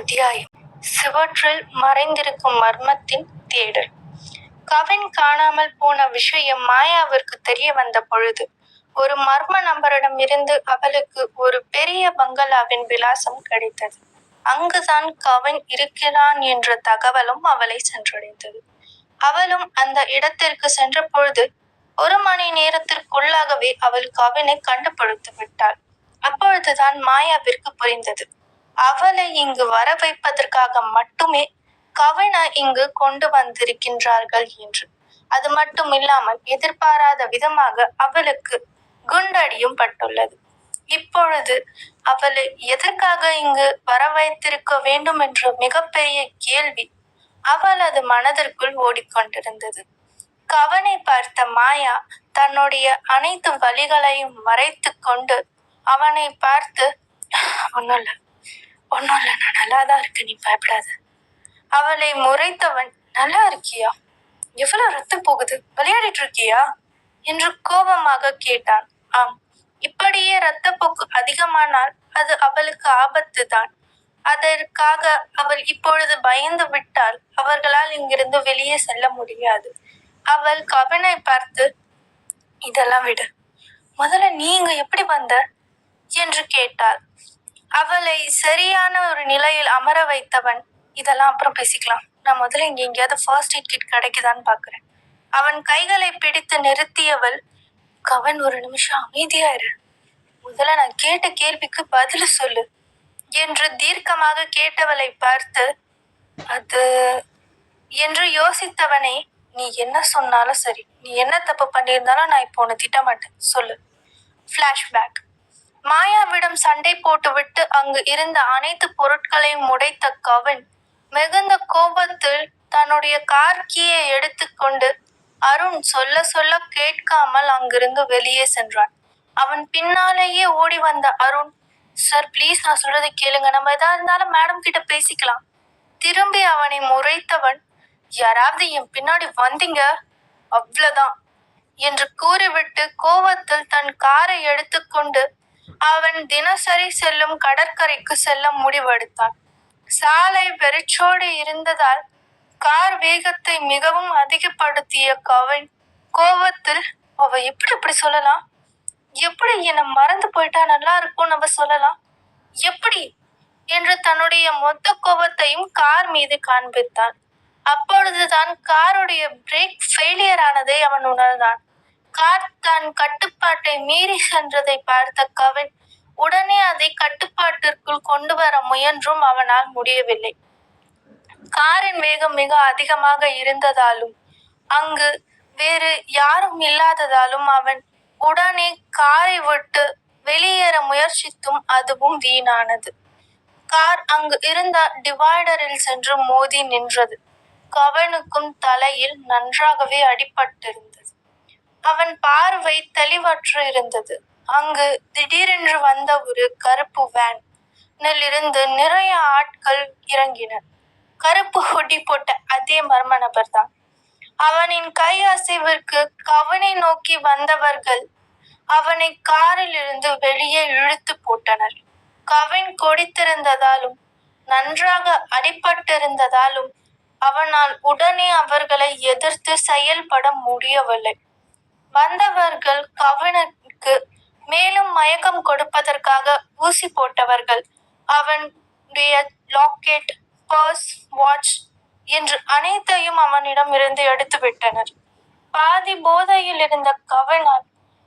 அத்தியாயம். சுவற்றில் மறைந்திருக்கும் மர்மத்தின் தேடல். கவின் காணாமல் போன விஷயம் மாயாவிற்கு தெரிய வந்த பொழுது ஒரு மர்ம நபரிடம் இருந்து அவளுக்கு ஒரு பெரிய பங்களாவின் விலாசம் கிடைத்தது. அங்குதான் கவின் இருக்கிறான் என்ற தகவலும் அவளை சென்றடைந்தது. அவளும் அந்த இடத்திற்கு சென்ற பொழுது ஒரு மணி நேரத்திற்குள்ளாகவே அவள் கவினை கண்டுபிடித்து விட்டாள் அப்பொழுதுதான் மாயாவிற்கு புரிந்தது. அவளை இங்கு வர வைப்பதற்காக மட்டுமே கவினை இங்கு கொண்டு வந்திருக்கின்றார்கள் என்று. அது மட்டும் இல்லாமல் எதிர்பாராத விதமாக அவளுக்கு குண்டடியும் பட்டுள்ளது. இப்பொழுது அவளை எதற்காக இங்கு வர வைத்திருக்க வேண்டும் என்ற மிகப்பெரிய கேள்வி அவளது மனதிற்குள் ஓடிக்கொண்டிருந்தது. கவனை பார்த்த மாயா தன்னுடைய அனைத்து வழிகளையும் மறைத்து கொண்டு அவனை பார்த்து ஒன்றும் ஒன்றும் இல்லை நான் நல்லா தான் இருக்கு நீ பயப்படாத. அவளை முறைத்தவன் நல்லா இருக்கியா? எவ்வளோ ரத்தம் போகுது? விளையாடிட்டு இருக்கியா? என்று கோபமாக கேட்டான். ஆம் இப்படியே இரத்தப்போக்கு அதிகமானால் அது அவளுக்கு ஆபத்து தான் அதற்காக அவள் இப்பொழுது பயந்து விட்டால் அவர்களால் இங்கிருந்து வெளியே செல்ல முடியாது. அவள் கவினை பார்த்து இதெல்லாம் விடு. முதல்ல நீ இங்க எப்படி வந்த? என்று கேட்டாள். அவளை சரியான ஒரு நிலையில் அமர வைத்தவன். இதெல்லாம் அப்புறம் பேசிக்கலாம். நான் முதல்ல இங்க எங்கேயாவது ஃபர்ஸ்ட் எய்ட் கிட் கிடைக்குதான்னு பாக்குறேன். அவன் கைகளை பிடித்து நிறுத்தியவள் கவன் ஒரு நிமிஷம் அமைதியாயிரு. முதல்ல நான் கேட்ட கேள்விக்கு பதில் சொல்லு என்று தீர்க்கமாக கேட்டவளை பார்த்து அது என்று யோசித்தவனை நீ என்ன சொன்னாலும் சரி. நீ என்ன தப்பு பண்ணியிருந்தாலும் நான் இப்போ உன்னை திட்டமாட்டேன். சொல்லு. ஃப்ளாஷ்பேக் மாயாவிடம் சண்டை போட்டுவிட்டு அங்கு இருந்த அனைத்து பொருட்களையும் உடைத்த கவின் மிகுந்த கோபத்தில் தன்னுடைய கார் கீயை எடுத்துக்கொண்டு அருண் சொல்ல சொல்ல கேட்காமல் அங்கிருந்து வெளியே சென்றான். அவன் பின்னாலேயே ஓடி வந்த அருண் சார் ப்ளீஸ் நான் சொல்றதை கேளுங்க. நம்ம எதா இருந்தாலும் மேடம் கிட்ட பேசிக்கலாம். திரும்பி அவனை முறைத்தவன் யாராவது என் பின்னாடி வந்தீங்க? அவ்வளவுதான். என்று கூறிவிட்டு கோவத்தில் தன் காரை எடுத்துக்கொண்டு அவன் தினசரி செல்லும் கடற்கரைக்கு செல்ல முடிவெடுத்தான். சாலை வெறிச்சோடு இருந்ததால் கார் வேகத்தை மிகவும் அதிகப்படுத்திய கவின் கோவத்தில் அவ எப்படி இப்படி சொல்லலாம்? எப்படி என்னை மறந்து போயிட்டா நல்லா இருக்கும் நம்ம சொல்லலாம்? எப்படி? என்று தன்னுடைய மொத்த கோபத்தையும் கார் மீது காண்பித்தான். அப்பொழுதுதான் காருடைய பிரேக் ஃபெயிலியர் ஆனதை அவன் உணர்ந்தான். கார் தன் கட்டுப்பாட்டை மீறி சென்றதை பார்த்த கவின் உடனே அதை கட்டுப்பாட்டிற்குள் கொண்டு வர முயன்றும் அவனால் முடியவில்லை. காரின் வேகம் மிக அதிகமாக இருந்ததாலும் அங்கு வேறு யாரும் இல்லாததாலும் அவன் உடனே காரை விட்டு வெளியேற முயற்சித்தும் அதுவும் வீணானது. கார் அங்கு இருந்த டிவைடரில் சென்று மோதி நின்றது. கவனுக்கும் தலையில் நன்றாகவே அடிபட்டிருந்தது. அவன் பார்வை தெளிவற்று இருந்தது. அங்கு திடீரென்று வந்த ஒரு கருப்பு வேன் இருந்து நிறைய ஆட்கள் இறங்கினர். கருப்பு ஹொடி போட்ட அதே மர்ம நபர் தான் அவனின் கை அசைவிற்கு கவனை நோக்கி வந்தவர்கள் அவனை காரில் இருந்து வெளியே இழுத்து போட்டனர். கவின் கொடித்திருந்ததாலும் நன்றாக அடிபட்டிருந்ததாலும் அவனால் உடனே அவர்களை எதிர்த்து செயல்பட முடியவில்லை. வந்தவர்கள் கவனுக்கு மேலும் மயக்கம் கொடுப்பதற்காக ஊசி போட்டவர்கள். அவனுடைய லாக்கெட் பர்ஸ் வாட்ச் என்று அனைத்தையும் அவனிடம் இருந்து எடுத்து விட்டனர். பாதி போதையில் இருந்த கவனால்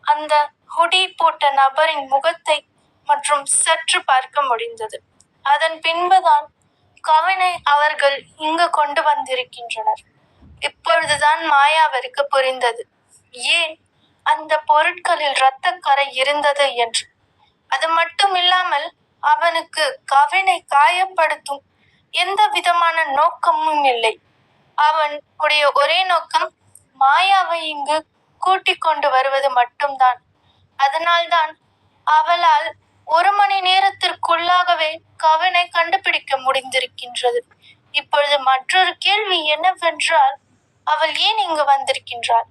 அந்த ஹுடி போட்ட நபரின் முகத்தை மற்றும் சற்று பார்க்க முடிந்தது. அதன் பின்புதான் கவினை அவர்கள் இங்கு கொண்டு வந்திருக்கின்றனர். இப்பொழுதுதான் மாயாவிற்கு புரிந்தது. ஏன் அந்த பொருட்களில் இரத்தக்கரை இருந்தது என்று? அது மட்டும் இல்லாமல் அவனுக்கு கவினை காயப்படுத்தும் எந்த விதமான நோக்கமும் இல்லை. அவன் உடைய ஒரே நோக்கம் மாயாவை இங்கு கூட்டிக் கொண்டு வருவது மட்டும்தான். அதனால்தான் அவளால் ஒரு மணி நேரத்திற்குள்ளாகவே கவினை கண்டுபிடிக்க முடிந்திருக்கின்றது. இப்பொழுது மற்றொரு கேள்வி என்னவென்றால் அவள் ஏன் இங்கு வந்திருக்கின்றாள்?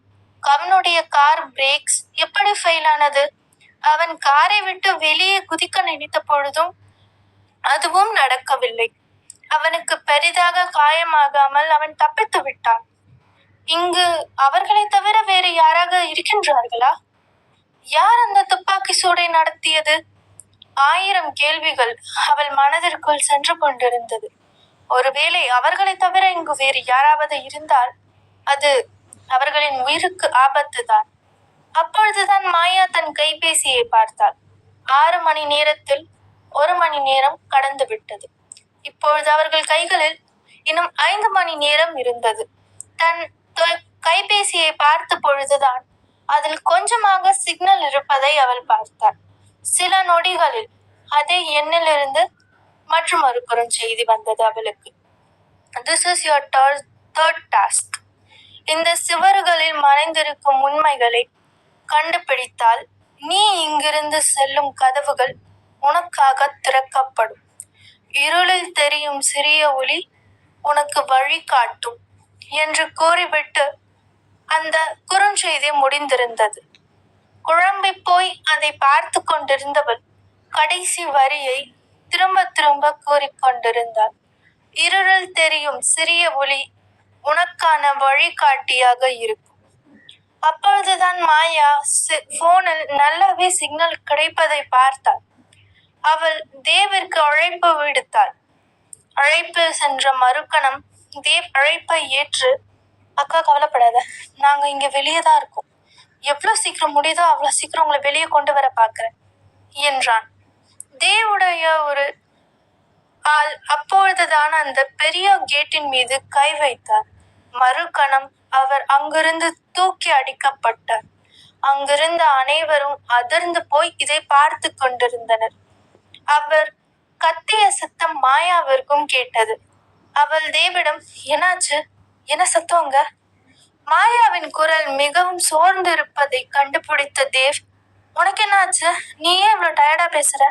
கவனுடைய கார் பிரேக்ஸ் எப்படி ஃபெயில் ஆனது? அவன் காரை விட்டு வெளியே குதிக்க நினைத்த பொழுதும் அதுவும் நடக்கவில்லை. அவனுக்கு பெரிதாக காயமாகாமல் அவன் தப்பித்து விட்டான். இங்கு அவர்களை தவிர வேறு யாராக இருக்கின்றார்களா? யார் அந்த துப்பாக்கி சூடை நடத்தியது? ஆயிரம் கேள்விகள் அவள் மனதிற்குள் சென்று கொண்டிருந்தது. ஒருவேளை அவர்களை தவிர இங்கு வேறு யாராவது இருந்தால் அது அவர்களின் உயிருக்கு ஆபத்துதான். அப்பொழுதுதான் மாயா தன் கைபேசியை பார்த்தாள். ஆறு மணி நேரத்தில் ஒரு மணி நேரம் கடந்து விட்டது. இப்பொழுது அவர்கள் கைகளில் இன்னும் ஐந்து மணி நேரம் இருந்தது. தன் கைபேசியை பார்த்த பொழுதுதான் அதில் கொஞ்சமாக சிக்னல் இருப்பதை அவள் பார்த்தாள். சில நொடிகளில் அதே எண்ணிலிருந்து மற்றும் ஒரு குறுஞ்செய்தி வந்தது அவளுக்கு. This is your third task இந்த சுவர்களில் மறைந்திருக்கும் உண்மைகளை கண்டுபிடித்தால் நீ இங்கிருந்து செல்லும் கதவுகள் உனக்காக திறக்கப்படும். இருளில் தெரியும் சிறிய ஒளி உனக்கு வழி காட்டும் என்று கூறிவிட்டு அந்த குறுஞ்செய்தி முடிந்திருந்தது. குழம்பி போய் அதை பார்த்து கொண்டிருந்தவள் கடைசி வரியை திரும்ப திரும்ப கூறிக்கொண்டிருந்தாள் இருளில் தெரியும் சிறிய ஒளி உனக்கான வழிகாட்டியாக இருக்கும். அப்பொழுதுதான் மாயா போனில் நல்லாவே சிக்னல் கிடைப்பதை பார்த்தாள். அவள் தேவிற்கு அழைப்பு விடுத்தாள். அழைப்பு சென்ற மறுக்கணம் தேவ் அழைப்பை ஏற்று அக்கா கவலைப்படாத நாங்க இங்க வெளியே தான் இருக்கோம். எவ்வளவு சீக்கிரம் முடியுதோ அவ்வளவு சீக்கிரம் உங்களை வெளியே கொண்டு வர பாக்குறேன் என்றான். தேவுடைய ஒரு ஆள் அப்பொழுதுதான் அந்த பெரிய கேட்டின் மீது கை வைத்தார். மறுகணம் அவர் அங்கிருந்து தூக்கி அடிக்கப்பட்டார். அங்கிருந்த அனைவரும் அதிர்ந்து போய் இதை பார்த்து கொண்டிருந்தனர். அவர் கத்திய சத்தம் மாயாவிற்கும் கேட்டது. அவள் தேவிடம் என்னாச்சு? என்ன சத்தங்க மாயாவின் குரல் மிகவும் சோர்ந்து இருப்பதை கண்டுபிடித்த தேவ் உனக்கு என்னாச்சு நீ ஏன் இவ்வளவு டயர்டா பேசுற?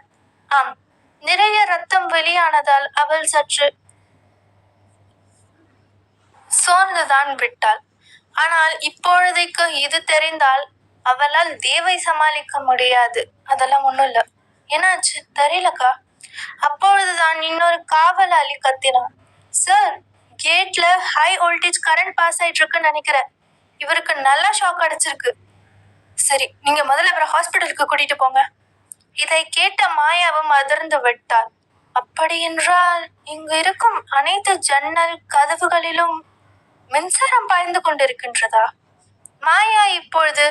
ஆம் நிறைய ரத்தம் வெளியானதால் அவள் சற்று சோர்ந்துதான் விட்டாள். ஆனால் இப்பொழுதைக்கு இது தெரிந்தால் அவளால் தேவை சமாளிக்க முடியாது. அதெல்லாம் ஒண்ணும் இல்ல. என்னாச்சு? தெரியலக்கா. அப்பொழுதுதான் இன்னொரு காவலாளி கத்தினான். சார் கேட்ல ஹை வோல்டேஜ் கரண்ட் பாஸ் ஆயிட்டு இருக்குன்னு நினைக்கிறேன். இவருக்கு நல்லா ஷாக் அடிச்சிருக்கு. சரி நீங்க முதல்ல அவரை ஹாஸ்பிட்டலுக்கு கூட்டிட்டு போங்க. இதை கேட்ட மாயாவும் அதிர்ந்து விட்டாள். அப்படி என்றால் இங்கு இருக்கும் அனைத்து ஜன்னல் கதவுகளிலும் மின்சாரம் பாய்ந்து கொண்டிருக்கின்றதா? மாயா இப்பொழுது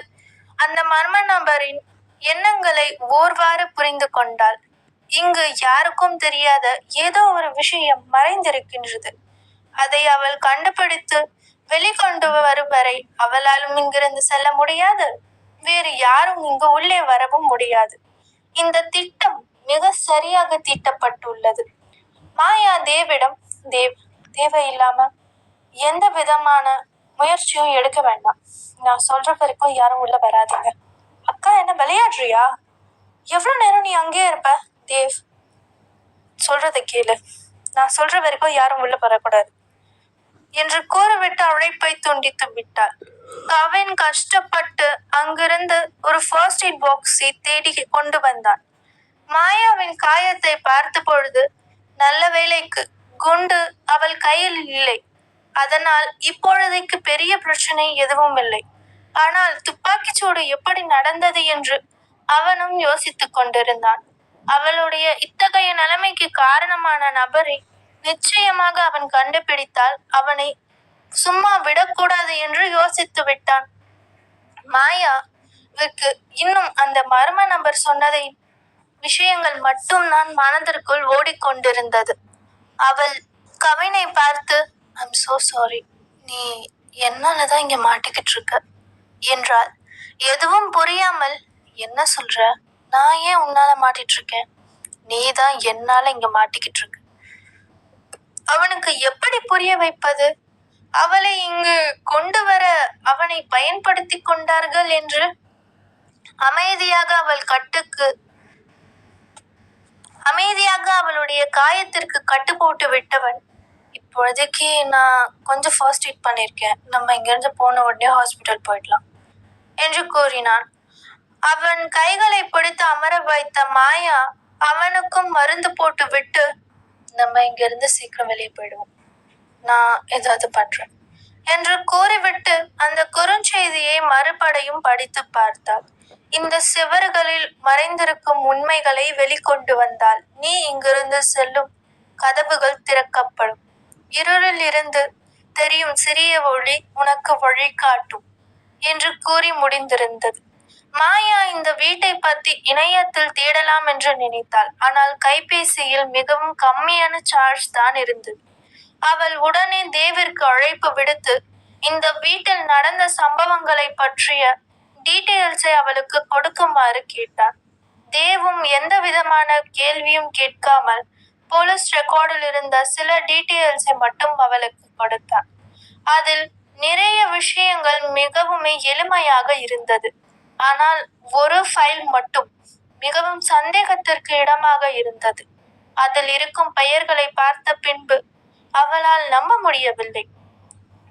அந்த மர்ம நபரின் எண்ணங்களை ஓர்வாறு புரிந்து கொண்டாள். இங்கு யாருக்கும் தெரியாத ஏதோ ஒரு விஷயம் மறைந்திருக்கின்றது. அதை அவள் கண்டுபிடித்து வெளிக்கொண்டு வரும் வரை அவளாலும் இங்கிருந்து செல்ல முடியாது. வேறு யாரும் இங்கு உள்ளே வரவும் முடியாது. இந்த திட்டம் மிக சரியாக தீட்டப்பட்டுள்ளது. மாயா தேவிடம் தேவ் தேவையில்லாம எந்த விதமான முயற்சியும் எடுக்க வேண்டாம். நான் சொல்ற வரைக்கும் யாரும் உள்ள வராதீங்க. அக்கா என்ன விளையாடுறியா? எவ்வளவு நேரம் நீ அங்கேயே இருப்ப? தேவ் சொல்றத கேளு. நான் சொல்ற வரைக்கும் யாரும் உள்ள வரக்கூடாது. என்று கூறிவிட்டு அழைப்பை துண்டித்து விட்டாள். கவின் கஷ்டப்பட்டு அங்கிருந்து ஒரு ஃபர்ஸ்ட் எய்ட் பாக்ஸை தேடி கொண்டு வந்தான். மாயாவின் காயத்தை பார்த்த பொழுது நல்ல வேளைக்கு குண்டு அவள் கையில் இல்லை. அதனால் இப்பொழுதைக்கு பெரிய பிரச்சனை எதுவும் இல்லை. ஆனால் துப்பாக்கிச் சூடு எப்படி நடந்தது என்று அவனும் யோசித்துக் கொண்டிருந்தான். அவளுடைய இத்தகைய நிலைமைக்கு காரணமான நபரை நிச்சயமாக அவன் கண்டுபிடித்தால் அவனை சும்மா விடக்கூடாது என்று யோசித்து விட்டான். மாயாவுக்கு இன்னும் அந்த மர்ம நபர் சொன்னதை விஷயங்கள் மட்டும்தான் மனதிற்குள் ஓடிக்கொண்டிருந்தது. அவள் கவினை பார்த்து ஐம் so சாரி நீ என்னால தான் இங்க மாட்டிக்கிட்டு இருக்க. என்றாள். எதுவும் புரியாமல் என்ன சொல்ற? நான் ஏன் உன்னால மாட்டிட்டு இருக்கேன்? நீ தான் என்னால இங்க மாட்டிக்கிட்டு இருக்க. அவனுக்கு எப்படி புரிய வைப்பது? அவளை இங்கு கொண்டு வர அவனை பயன்படுத்தி கொண்டார்கள் என்று அமைதியாக அவள் கட்டுக்கு அமைதியாக அவளுடைய காயத்திற்கு கட்டு போட்டு விட்டவன் இப்போதைக்கு நான் கொஞ்சம் ஃபர்ஸ்ட் எய்ட் பண்ணியிருக்கேன் நம்ம இங்கிருந்து போன உடனே ஹாஸ்பிட்டல் போயிடலாம். என்று கூறினான். அவன் கைகளை பிடித்து அமர வைத்த மாயா அவனுக்கும் மருந்து போட்டு விட்டு நம்ம இங்கிருந்து சீக்கிரம் வெளியே போயிடுவோம். நான் ஏதாவது பண்றேன். என்று கூறிவிட்டு அந்த குறுஞ்செய்தியை மறுபடியும் படித்து பார்த்தாள். இந்த சிவறுகளில் மறைந்திருக்கும் உண்மைகளை வெளிக்கொண்டு வந்தால் நீ இங்கிருந்து செல்லும் கதவுகள் திறக்கப்படும். இருளில் இருந்து தெரியும் சிறிய ஒளி உனக்கு வழிகாட்டும் என்று கூறி முடிந்திருந்தது. மாயா இந்த வீட்டை பத்தி இணையத்தில் தேடலாம் என்று நினைத்தாள். ஆனால் கைபேசியில் மிகவும் கம்மியான சார்ஜ் தான் இருந்தது. அவள் உடனே தேவிற்கு அழைப்பு விடுத்து இந்த வீட்டில் நடந்த சம்பவங்களை பற்றிய டீட்டெயில்ஸை அவளுக்கு கொடுக்குமாறு கேட்டான் தேவும் எந்த விதமான கேள்வியும் கேட்காமல் போலீஸ் ரெக்கார்டில் இருந்த சில டீட்டெயில்ஸை மட்டும் அவளுக்கு கொடுத்தான். அதில் நிறைய விஷயங்கள் மிகவுமே எளிமையாக இருந்தது. ஆனால் ஒரு ஃபைல் மட்டும் மிகவும் சந்தேகத்திற்கு இடமாக இருந்தது. அதில் இருக்கும் பெயர்களை பார்த்த பின்பு அவளால் நம்ப முடியவில்லை.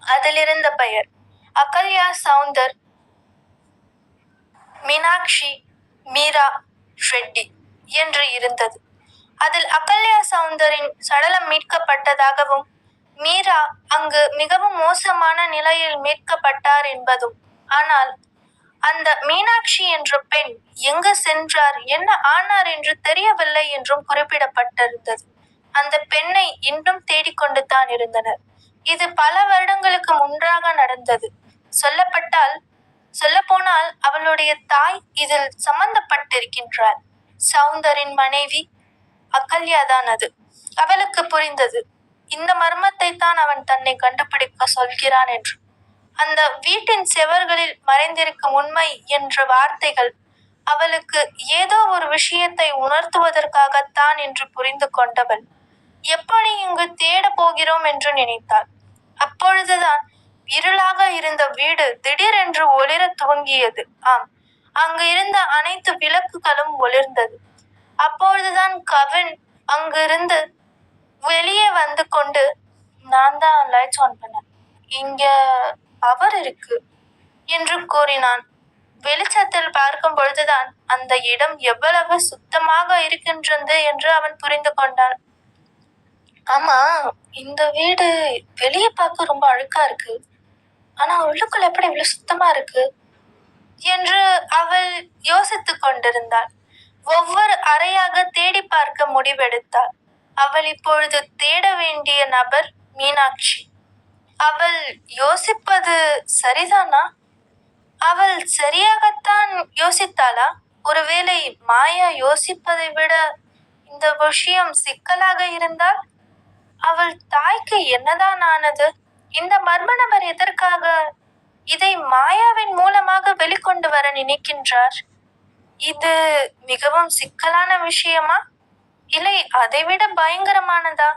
அதில் இருந்த பெயர் அகல்யா சவுந்தர் மீனாட்சி மீரா ஷெட்டி என்று இருந்தது. அதில் அகல்யா சவுந்தரின் சடலம் மீட்கப்பட்டதாகவும் மீரா அங்கு மிகவும் மோசமான நிலையில் மீட்கப்பட்டார் என்பதும். ஆனால் அந்த மீனாட்சி என்ற பெண் எங்கு சென்றார் என்ன ஆனார் என்று தெரியவில்லை என்றும் குறிப்பிடப்பட்டிருந்தது. அந்த பெண்ணை இன்னும் தேடிக்கொண்டு தான் இருந்தனர். இது பல வருடங்களுக்கு முன்றாக நடந்தது. சொல்லப்பட்டால் சொல்லப்போனால் அவளுடைய தாய் இதில் சம்பந்தப்பட்டிருக்கின்றார். சவுந்தரின் மனைவி அகல்யாதான் அது. அவளுக்கு புரிந்தது. இந்த மர்மத்தை தான் அவன் தன்னை கண்டுபிடிக்க சொல்கிறான் என்று. அந்த வீட்டின் செவர்களில் மறைந்திருக்கும் உண்மை என்ற வார்த்தைகள் அவளுக்கு ஏதோ ஒரு விஷயத்தை உணர்த்துவதற்காகத்தான் என்று புரிந்து கொண்டவள். எப்படி இங்கு தேட போகிறோம் என்று நினைத்தாள். அப்பொழுதுதான் இருளாக இருந்த வீடு திடீரென்று ஒளிர துவங்கியது. ஆம் அங்கு இருந்த அனைத்து விளக்குகளும் ஒளிர்ந்தது. அப்பொழுதுதான் கவின் அங்கிருந்து வெளியே வந்து கொண்டு நான் தான் லைட்ஸ் ஆன் பண்ணேன். இங்க பவர் இருக்கு என்று கூறினான். வெளிச்சத்தில் பார்க்கும் பொழுதுதான் அந்த இடம் எவ்வளவு சுத்தமாக இருக்கின்றது என்று அவன் புரிந்து கொண்டான். ஆமா இந்த வீடு வெளியே பார்க்க ரொம்ப அழுக்கா இருக்கு. ஆனா உள்ளுக்குள்ள எப்படி இவ்வளவு சுத்தமா இருக்கு? என்று அவள் யோசித்துக் கொண்டிருந்தாள். ஒவ்வொரு அறையாக தேடி பார்க்க முடிவெடுத்தாள். அவள் இப்பொழுது தேட வேண்டிய நபர் மீனாட்சி. அவள் யோசிப்பது சரிதானா? அவள் சரியாகத்தான் யோசித்தாளா? ஒருவேளை மாயா யோசிப்பதை விட இந்த விஷயம் சிக்கலாக இருந்தால்? அவள் தாய்க்கு என்னதான் ஆனது? இந்த மர்ம நபர் எதற்காக இதை மாயாவின் மூலமாக வெளிக்கொண்டு வர நினைக்கின்றார்? இது மிகவும் சிக்கலான விஷயமா? இல்லை அதைவிட பயங்கரமானதா?